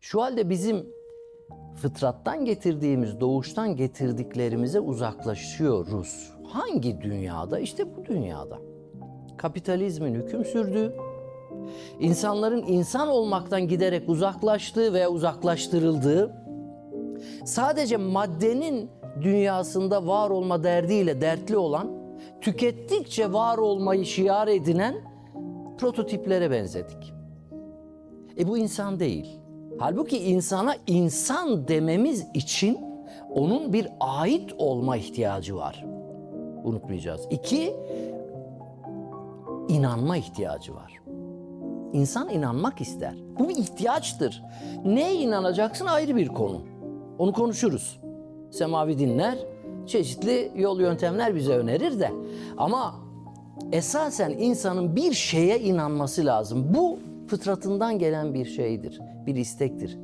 Şu halde bizim fıtrattan getirdiğimiz, doğuştan getirdiklerimize uzaklaşıyoruz. Hangi dünyada? İşte bu dünyada. Kapitalizmin hüküm sürdüğü, insanların insan olmaktan giderek uzaklaştığı ve uzaklaştırıldığı, sadece maddenin dünyasında var olma derdiyle dertli olan, tükettikçe var olmayı şiar edinen prototiplere benzedik. E bu insan değil. Halbuki insana insan dememiz için onun bir ait olma ihtiyacı var. Unutmayacağız. İki, inanma ihtiyacı var. İnsan inanmak ister. Bu bir ihtiyaçtır. Neye inanacaksın ayrı bir konu. Onu konuşuruz. Semavi dinler çeşitli yol yöntemler bize önerir de. Ama esasen insanın bir şeye inanması lazım. Bu fıtratından gelen bir şeydir, bir istektir.